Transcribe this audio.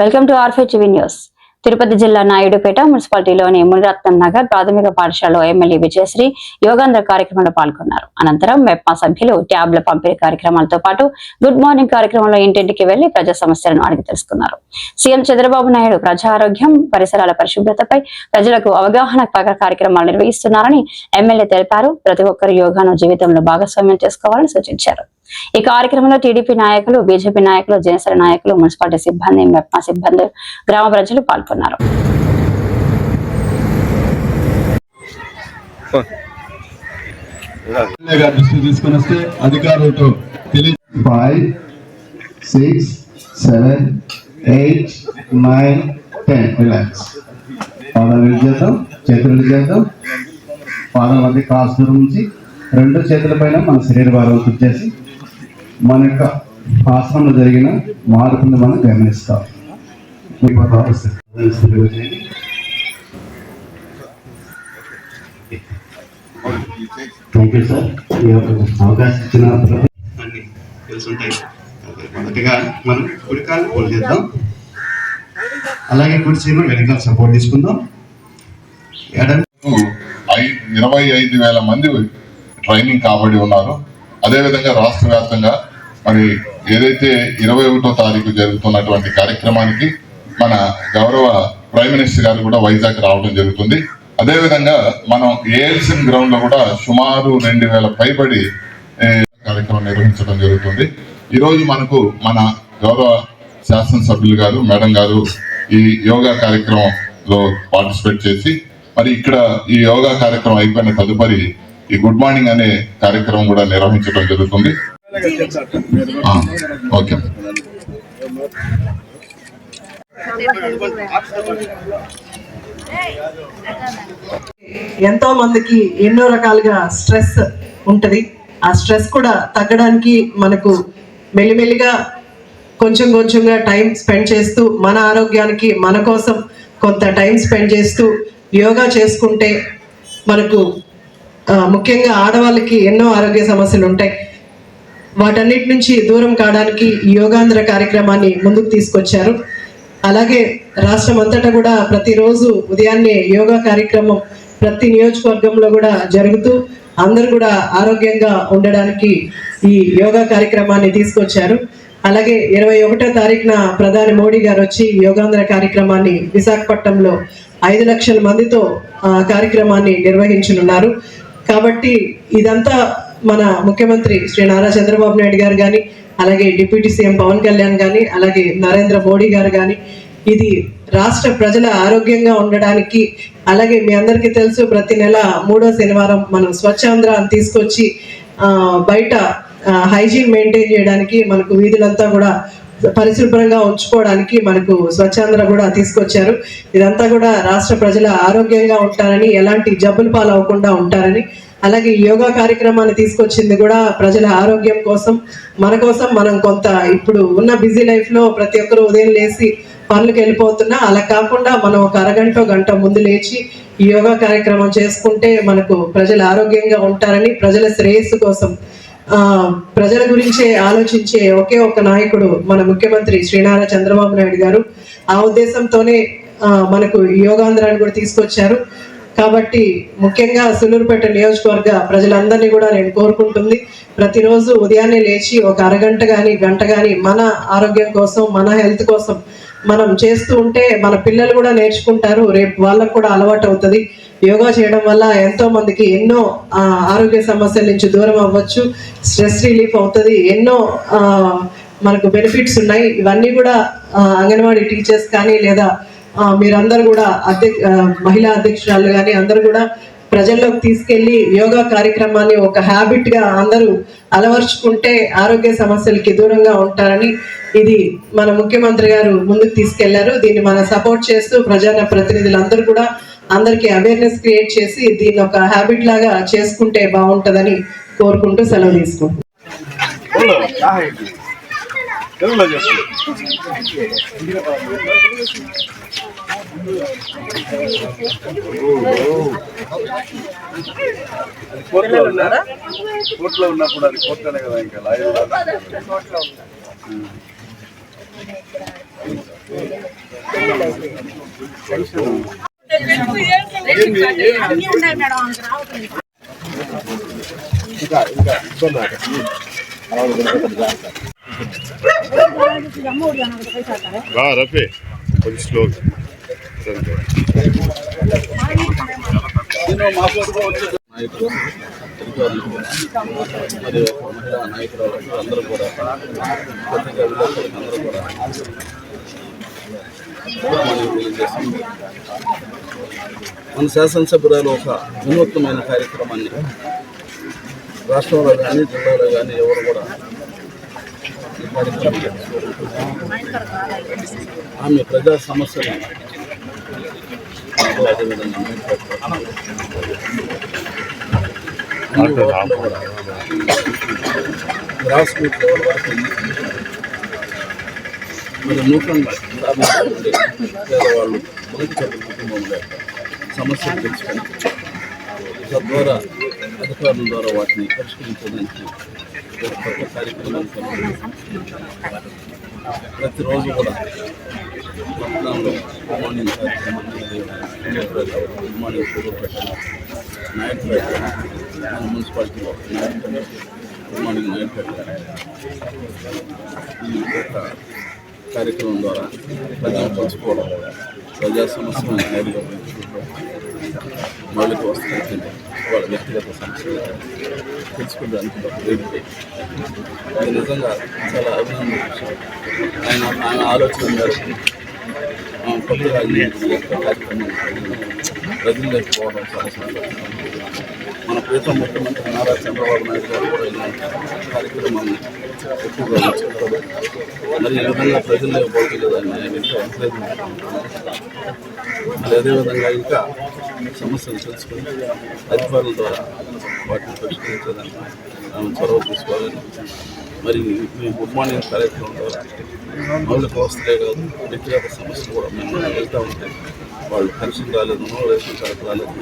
Welcome to ఆర్ఫై TV news. Tirupati జిల్లా నాయుడుపేట మున్సిపాలిటీలోని మునిరత్నం నగర్ ప్రాథమిక పాఠశాలలో ఎమ్మెల్యే విజయశ్రీ యోగాంధ్ర కార్యక్రమంలో పాల్గొన్నారు. అనంతరం మెప్మా సభ్యులు ట్యాబ్ల పంపిణీ కార్యక్రమాలతో పాటు గుడ్ మార్నింగ్ కార్యక్రమంలో ఇంటింటికి వెళ్ళి ప్రజా సమస్యలను అడిగి తెలుసుకున్నారు. సీఎం చంద్రబాబు నాయుడు ప్రజా ఆరోగ్యం పరిసరాల పరిశుభ్రతపై ప్రజలకు అవగాహన కార్యక్రమాలు నిర్వహిస్తున్నారని ఎమ్మెల్యే తెలిపారు. ప్రతి ఒక్కరు యోగాను జీవితంలో భాగస్వామ్యం చేసుకోవాలని సూచించారు. ఈ కార్యక్రమంలో టీడీపీ నాయకులు బీజేపీ నాయకులు జనసేన నాయకులు మున్సిపాలిటీ సిబ్బంది మెప్మా సిబ్బంది గ్రామ ప్రజలు పాల్గొన్నారు. ఎమ్మెల్యే వస్తే అధికారులతో పాదాలు చేద్దాం. చేతులు చేద్దాం. పాదాల మధ్య నుంచి రెండు చేతుల పైన మన శరీర భారం చేసి మన యొక్క ఆసనంలో జరిగిన మార్పుని మనం గమనిస్తాం. థ్యాంక్ యూ సార్ ఈ యొక్క అవకాశం ఇచ్చిన అన్ని తెలుసుంటాయి. మొదటిగా మనం కుడి కాలు పోల్ చేద్దాం. అలాగే కుడి సీమ వెనకాల సపోర్ట్ తీసుకుందాం. ఇరవై ఐదు వేల మంది ట్రైనింగ్ కాబడి ఉన్నారు. అదేవిధంగా రాష్ట్ర వ్యాప్తంగా మరి ఏదైతే ఇరవై ఒకటో తారీఖు జరుగుతున్నటువంటి కార్యక్రమానికి మన గౌరవ ప్రైమ్ మినిస్టర్ గారు కూడా వైజాగ్ రావడం జరుగుతుంది. అదేవిధంగా మనం ఏఎల్సిన్ గ్రౌండ్లో కూడా సుమారు రెండు వేల పైబడి కార్యక్రమం నిర్వహించడం జరుగుతుంది. ఈరోజు మనకు మన గౌరవ శాసనసభ్యులు గారు మేడం గారు ఈ యోగా కార్యక్రమంలో పార్టిసిపేట్ చేసి మరి ఇక్కడ ఈ యోగా కార్యక్రమం అయిపోయిన తదుపరి ఈ గుడ్ మార్నింగ్ అనే కార్యక్రమం కూడా నిర్వహించడం జరుగుతుంది. ఓకే. ఎంతో మందికి ఎన్నో రకాలుగా స్ట్రెస్ ఉంటది. ఆ స్ట్రెస్ కూడా తగ్గడానికి మనకు మెల్లిమెల్లిగా కొంచెం కొంచెంగా టైం స్పెండ్ చేస్తూ మన ఆరోగ్యానికి మన కోసం కొంత టైం స్పెండ్ చేస్తూ యోగా చేసుకుంటే మనకు ముఖ్యంగా ఆడవాళ్ళకి ఎన్నో ఆరోగ్య సమస్యలు ఉంటాయి. వాటన్నిటి నుంచి దూరం కావడానికి యోగాంధ్ర కార్యక్రమాన్ని ముందుకు తీసుకొచ్చారు. అలాగే రాష్ట్రం అంతటా కూడా ప్రతిరోజు ఉదయాన్నే యోగా కార్యక్రమం ప్రతి నియోజకవర్గంలో కూడా జరుగుతూ అందరూ కూడా ఆరోగ్యంగా ఉండడానికి ఈ యోగా కార్యక్రమాన్ని తీసుకొచ్చారు. అలాగే ఇరవై ఒకటో తారీఖున ప్రధాని మోడీ గారు వచ్చి యోగాంధ్ర కార్యక్రమాన్ని విశాఖపట్నంలో ఐదు లక్షల మందితో కార్యక్రమాన్ని నిర్వహించనున్నారు. కాబట్టి ఇదంతా మన ముఖ్యమంత్రి శ్రీ నారా చంద్రబాబు నాయుడు గారు కానీ అలాగే డిప్యూటీ సీఎం పవన్ కళ్యాణ్ కానీ అలాగే నరేంద్ర మోడీ గారు కానీ ఇది రాష్ట్ర ప్రజల ఆరోగ్యంగా ఉండడానికి అలాగే మీ అందరికీ తెలుసు ప్రతి నెల మూడో శనివారం మనం స్వచ్ఛాంధ్ర అని తీసుకొచ్చి బయట హైజీన్ మెయింటైన్ చేయడానికి మనకు వీధులంతా కూడా పరిశుభ్రంగా ఉంచుకోవడానికి మనకు స్వచ్ఛాంధ్ర కూడా తీసుకొచ్చారు. ఇదంతా కూడా రాష్ట్ర ప్రజల ఆరోగ్యంగా ఉంటారని ఎలాంటి జబ్బులు పాలవకుండా ఉంటారని అలాగే యోగా కార్యక్రమాన్ని తీసుకొచ్చింది కూడా ప్రజల ఆరోగ్యం కోసం మన కోసం మనం కొంత ఇప్పుడు ఉన్న బిజీ లైఫ్లో ప్రతి ఒక్కరు ఉదయం లేచి పనులకు వెళ్ళిపోతున్నా అలా కాకుండా మనం ఒక అరగంట గంట ముందు లేచి ఈ యోగా కార్యక్రమం చేసుకుంటే మనకు ప్రజలు ఆరోగ్యంగా ఉంటారని ప్రజల శ్రేయస్సు కోసం ప్రజల గురించే ఆలోచించే ఒకే ఒక నాయకుడు మన ముఖ్యమంత్రి శ్రీనారా చంద్రబాబు నాయుడు గారు. ఆ ఉద్దేశంతోనే ఆ, మనకు యోగాంధ్రాన్ని కూడా తీసుకొచ్చారు. కాబట్టి ముఖ్యంగా సులూరుపేట నియోజకవర్గ ప్రజలందరినీ కూడా నేను కోరుకుంటుంది. ప్రతిరోజు ఉదయాన్నే లేచి ఒక అరగంట కానీ గంట కానీ మన ఆరోగ్యం కోసం మన హెల్త్ కోసం మనం చేస్తూ ఉంటే మన పిల్లలు కూడా నేర్చుకుంటారు. రేపు వాళ్ళకు కూడా అలవాటు అవుతుంది. యోగా చేయడం వల్ల ఎంతో మందికి ఎన్నో ఆరోగ్య సమస్యల నుంచి దూరం అవ్వచ్చు. స్ట్రెస్ రిలీఫ్ అవుతుంది. ఎన్నో మనకు బెనిఫిట్స్ ఉన్నాయి. ఇవన్నీ కూడా అంగన్వాడీ టీచర్స్ కానీ లేదా మీరందరూ కూడా అధ్యక్ష మహిళా అధ్యక్షురాలు కానీ అందరూ కూడా ప్రజల్లోకి తీసుకెళ్ళి యోగా కార్యక్రమాన్ని ఒక హ్యాబిట్గా అందరూ అలవర్చుకుంటే ఆరోగ్య సమస్యలకి దూరంగా ఉంటారని ఇది మన ముఖ్యమంత్రి గారు ముందుకు తీసుకెళ్ళారు. దీన్ని మనం సపోర్ట్ చేస్తూ ప్రజా ప్రతినిధులందరూ కూడా అందరికీ అవేర్నెస్ క్రియేట్ చేసి దీన్ని ఒక హ్యాబిట్ లాగా చేసుకుంటే బాగుంటదని కోరుకుంటూ సెలవు తీసుకుంటాం కోర్టులో ఉన్నప్పుడు అది కోర్టులోనే కదా ఇంకా లాయర్ అన్నీ ఉన్నాయి రఫీ కొంచెం స్లో నాయకులు మరియు మహిళా అందరూ కూడా పత్రికా అందరూ కూడా. తెలియజేస్తాం. మన శాసనసభ్యురాలు ఒక వినూత్నమైన కార్యక్రమాన్ని రాష్ట్రంలో కానీ జిల్లాలో కానీ ఎవరు కూడా ఆమె ప్రజా సమస్యలు అదేవిధంగా గ్రాస్ రూట్ లెవెల్ వరకు మరి నూతనంగా పేదవాళ్ళు మొదటి చదువు కుటుంబంలో సమస్యలు తెలుసుకొని తద్వారా అధికారుల ద్వారా వాటిని పరిష్కరించడానికి కొత్త కార్యక్రమాలు ప్రతిరోజు కూడా పట్టణంలో మార్నింగ్ కార్యక్రమాన్ని గుడ్ మార్నింగ్ సూర్యపేట నాయకుపేట మన మున్సిపాలిటీలో నాయకుపేట గుడ్ మార్నింగ్ నాయకుపేట ఈ యొక్క కార్యక్రమం ద్వారా ప్రజలు పంచుకోవడం ప్రజా సమస్యలను నేరుగా పెంచుకోవడం మౌలిక వస్తువులు వాళ్ళ వ్యక్తిగత సమస్యలు తెలుసుకోవడానికి అది నిజంగా చాలా అభినందన ఆయన ఆయన ఆలోచన మేరకు ఆ, యొక్క కార్యక్రమం ప్రజల్లోకి పోవడం చాలా మన ప్రీతం ముఖ్యమంత్రి నారా చంద్రబాబు నాయుడు గారు కూడా ఇలాంటి కార్యక్రమాన్ని ఎక్కువగా ఇచ్చారు మరి ఈ విధంగా ప్రజల్లో పోగలేదని ఆయన ఎంతో ఎంకరేజ్మెంట్ మరి అదేవిధంగా ఇంకా సమస్యలు తెలుసుకొని అధికారుల ద్వారా వాటిని పరిష్కరించేదాన్ని ఆమె చొరవ తీసుకోవాలని మరి మీ గుడ్ మార్నింగ్ కార్యక్రమం ద్వారా మౌలిక వస్తులే కాదు వ్యక్తిగత సమస్యలు కూడా మేము వెళ్తూ ఉంటాయి. వాళ్ళు పెన్షన్ రాలేదు రేషన్ కార్డు రాలేదు.